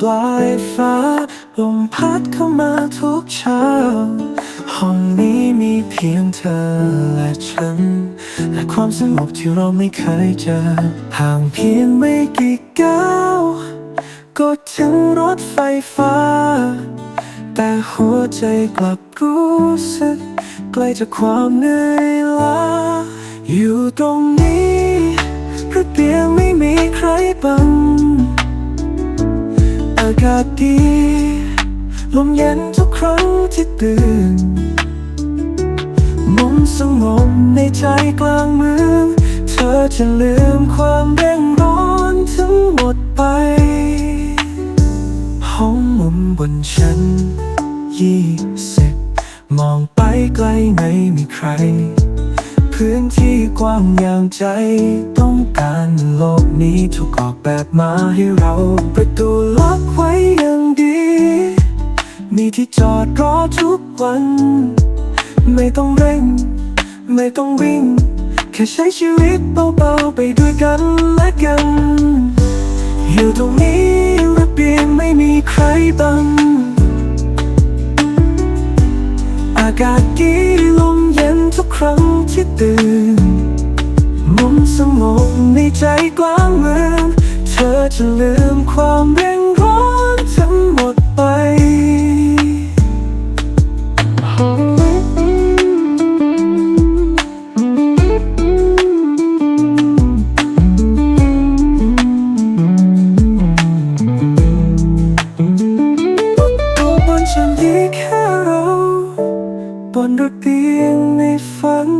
ปลายฟ้าลมพัดเข้ามาทุกเช้า ห้องนี้มีเพียงเธอและฉัน และความสงบที่เราไม่เคยเจอห่างเพียงไม่กี่ก้าวก็ถึงรถไฟฟ้า แต่หัวใจกลับรู้สึกไกลจากความเหนื่อยล้าอยู่ตรงนี้ระเบียงไม่มีใครบังากาศดี ลมเย็นทุกครั้งที่ตื่น มุมสงบในใจกลางเมือง เธอจะลืมความเร่งร้อนทั้งหมดไป ห้องมุมบนชั้นยี่สิบมองไปไกลไม่มีใคร พื้นที่กว้างอย่างใจ ต้องการโลกนี้ถูกออกแบบมาให้เรา ประตูล็อกไว้อย่างดี มีที่จอดรอทุกวัน ไม่ต้องเร่ง ไม่ต้องวิ่ง แค่ใช้ชีวิตเบาๆ ไปด้วยกันและกัน อยู่ตรงนี้ระเบียงไม่มีใครบัง อากาศดีลมเย็นทุกครั้ง ตื่น มุมสงบในใจกลางเมืองเธอจะลืมความเร่งร้อนทั้งหมดไปตัวบนฉันดีแค่เราบนระเบียงในฝัน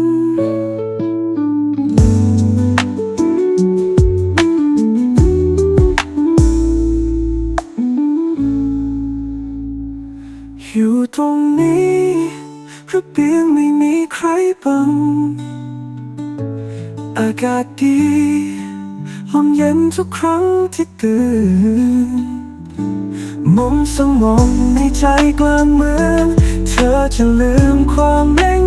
อยู่ตรงนี้ระเบียงไม่มีใครบัง อากาศดีลมเย็นทุกครั้งที่ตื่นมุมสงในใจกลางเมือง เธอจะลืมความเร่ง